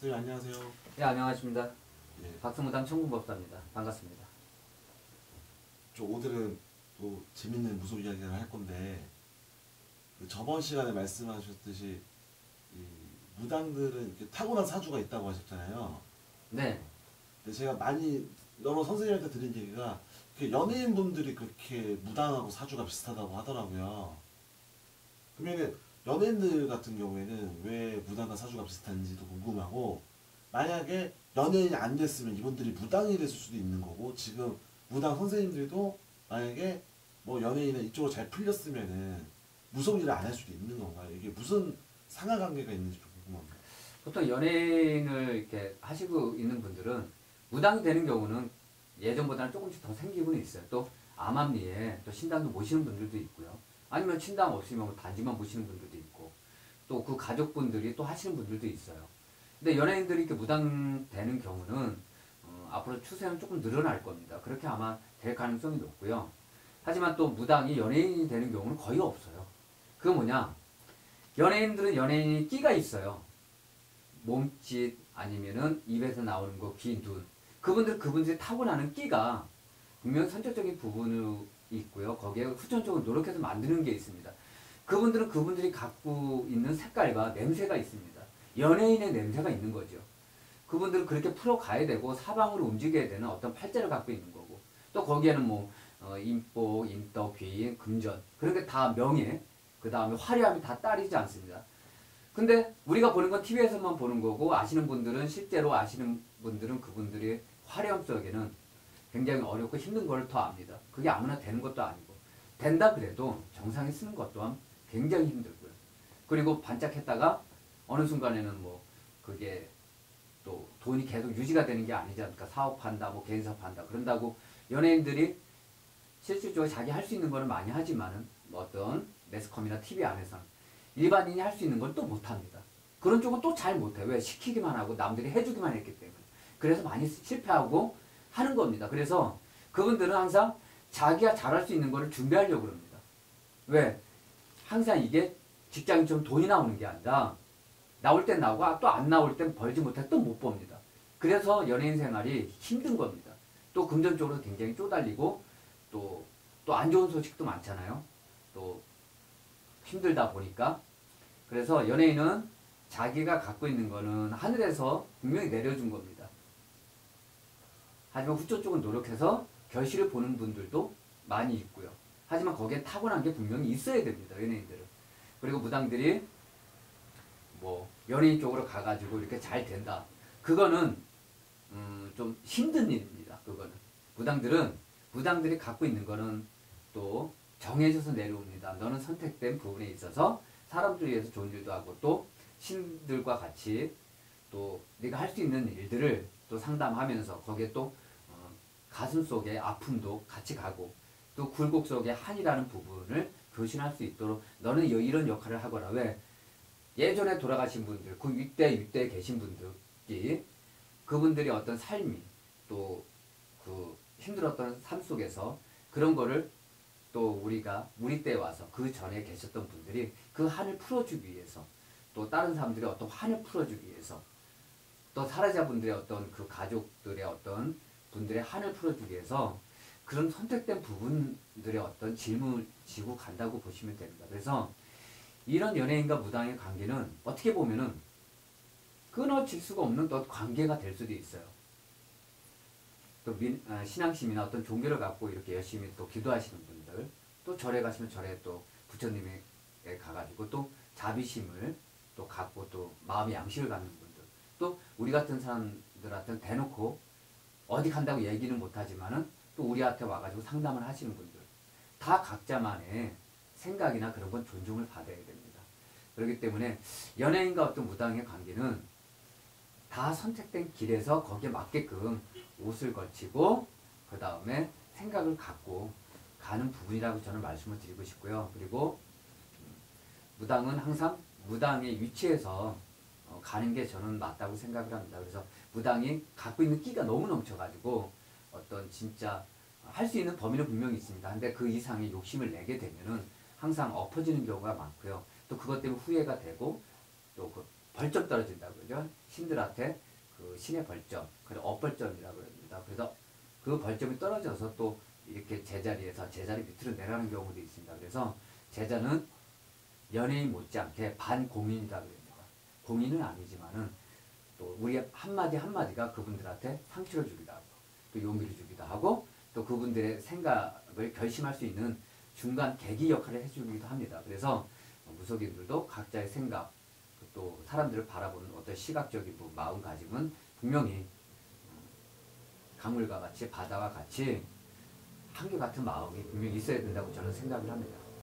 선생님 안녕하세요. 네, 안녕하십니까. 예, 박승무당 청군법사입니다. 반갑습니다. 저 오늘은 또 재밌는 무속 이야기를 할 건데 그 저번 시간에 말씀하셨듯이 이 무당들은 이렇게 타고난 사주가 있다고 하셨잖아요. 네, 근데 제가 많이 여러 선생님한테 들은 얘기가 그 연예인 분들이 그렇게 무당하고 사주가 비슷하다고 하더라고요. 그러면은 연예인들 같은 경우에는 왜 무당과 사주가 비슷한지도 궁금하고 만약에 연예인이 안 됐으면 이분들이 무당이 됐을 수도 있는 거고 지금 무당 선생님들도 만약에 뭐 연예인은 이쪽으로 잘 풀렸으면은 무속 일을 안 할 수도 있는 건가요? 이게 무슨 상하관계가 있는지 좀 궁금합니다. 보통 연예인을 이렇게 하시고 있는 분들은 무당이 되는 경우는 예전보다는 조금씩 더 생기고는 있어요. 또 암암리에 또 신당도 모시는 분들도 있고요. 아니면 신당 없으면 뭐 단지만 모시는 분들도 있고 또 그 가족분들이 또 하시는 분들도 있어요. 근데 연예인들이 이렇게 무당 되는 경우는 어, 앞으로 추세는 조금 늘어날 겁니다. 그렇게 아마 될 가능성이 높고요. 하지만 또 무당이 연예인이 되는 경우는 거의 없어요. 그게 뭐냐? 연예인들은 연예인이 끼가 있어요. 몸짓 아니면은 입에서 나오는 거, 귀, 눈. 그분들 그분들이 타고나는 끼가 분명 선천적인 부분이 있고요. 거기에 후천적으로 노력해서 만드는 게 있습니다. 그분들은 그분들이 갖고 있는 색깔과 냄새가 있습니다. 연예인의 냄새가 있는 거죠. 그분들은 그렇게 풀어가야 되고 사방으로 움직여야 되는 어떤 팔자를 갖고 있는 거고 또 거기에는 뭐 어, 인복, 인덕, 귀인, 금전 그런 게 다 명예 그 다음에 화려함이 다 따르지 않습니다. 근데 우리가 보는 건 TV에서만 보는 거고 아시는 분들은 실제로 아시는 분들은 그분들의 화려함 속에는 굉장히 어렵고 힘든 걸 더 압니다. 그게 아무나 되는 것도 아니고 된다 그래도 정상에 쓰는 것 또한 굉장히 힘들고요. 그리고 반짝했다가 어느 순간에는 뭐 그게 또 돈이 계속 유지가 되는 게 아니지 않을까 사업한다 뭐 개인 사업한다 그런다고 연예인들이 실질적으로 자기 할 수 있는 거는 많이 하지만은 뭐 어떤 매스컴이나 TV 안에서는 일반인이 할 수 있는 걸 또 못합니다. 그런 쪽은 또 잘 못해. 왜? 시키기만 하고 남들이 해주기만 했기 때문에. 그래서 많이 실패하고 하는 겁니다. 그래서 그분들은 항상 자기가 잘할 수 있는 거를 준비하려고 그럽니다. 왜? 항상 이게 직장이 좀 돈이 나오는 게 아니라 나올 땐 나오고 또 안 나올 땐 벌지 못해 또 못 봅니다. 그래서 연예인 생활이 힘든 겁니다. 또 금전적으로 굉장히 쪼달리고 또 또 안 좋은 소식도 많잖아요. 또 힘들다 보니까 그래서 연예인은 자기가 갖고 있는 거는 하늘에서 분명히 내려준 겁니다. 하지만 후천 쪽은 노력해서 결실을 보는 분들도 많이 있고요. 하지만 거기에 타고난 게 분명히 있어야 됩니다. 연예인들은. 그리고 무당들이 뭐 연예인 쪽으로 가가지고 이렇게 잘 된다. 그거는 음, 좀 힘든 일입니다. 그거는 무당들은 무당들이 갖고 있는 거는 또 정해져서 내려옵니다. 너는 선택된 부분에 있어서 사람들 위해서 좋은 일도 하고 또 신들과 같이 또 네가 할 수 있는 일들을 또 상담하면서 거기에 또 어, 가슴 속에 아픔도 같이 가고 또 굴곡 속에 한이라는 부분을 교신할 수 있도록 너는 이- 이런 역할을 하거라. 왜? 예전에 돌아가신 분들, 그 윗대, 윗대에 계신 분들이 그분들이 어떤 삶이 또 그 힘들었던 삶 속에서 그런 거를 또 우리가 우리 때 와서 그 전에 계셨던 분들이 그 한을 풀어주기 위해서 또 다른 사람들의 어떤 한을 풀어주기 위해서 또 사례자분들의 어떤 그 가족들의 어떤 분들의 한을 풀어주기 위해서 그런 선택된 부분들의 어떤 질문을 지고 간다고 보시면 됩니다. 그래서 이런 연예인과 무당의 관계는 어떻게 보면은 끊어질 수가 없는 또 관계가 될 수도 있어요. 또 민, 아, 신앙심이나 어떤 종교를 갖고 이렇게 열심히 또 기도하시는 분들, 또 절에 가시면 절에 또 부처님에 가가지고 또 자비심을 또 갖고 또 마음의 양식을 갖는 또 우리 같은 사람들한테 대놓고 어디 간다고 얘기는 못하지만은 또 우리한테 와가지고 상담을 하시는 분들, 다 각자만의 생각이나 그런 건 존중을 받아야 됩니다. 그렇기 때문에 연예인과 어떤 무당의 관계는 다 선택된 길에서 거기에 맞게끔 옷을 걸치고 그 다음에 생각을 갖고 가는 부분이라고 저는 말씀을 드리고 싶고요. 그리고 음, 무당은 항상 무당의 위치에서 어, 가는 게 저는 맞다고 생각을 합니다. 그래서 무당이 갖고 있는 끼가 너무 넘쳐가지고 어떤 진짜 할 수 있는 범위는 분명히 있습니다. 근데 그 이상의 욕심을 내게 되면은 항상 엎어지는 경우가 많고요. 또 그것 때문에 후회가 되고 또 그 벌점 떨어진다고 그러죠. 신들한테 그 신의 벌점, 그래서 업벌점이라고 그럽니다. 그래서 그 벌점이 떨어져서 또 이렇게 제자리에서 제자리 밑으로 내려가는 경우도 있습니다. 그래서 제자는 연예인 못지않게 반공인이다 그럽니다. 공인은 아니지만은 또 우리 한마디 한마디가 그분들한테 상처를 주기도 하고 또 용기를 주기도 하고 또 그분들의 생각을 결심할 수 있는 중간 계기 역할을 해주기도 합니다. 그래서 무속인들도 각자의 생각 또 사람들을 바라보는 어떤 시각적인 뭐 마음가짐은 분명히 음, 강물과 같이 바다와 같이 한결 같은 마음이 분명히 있어야 된다고 저는 생각을 합니다.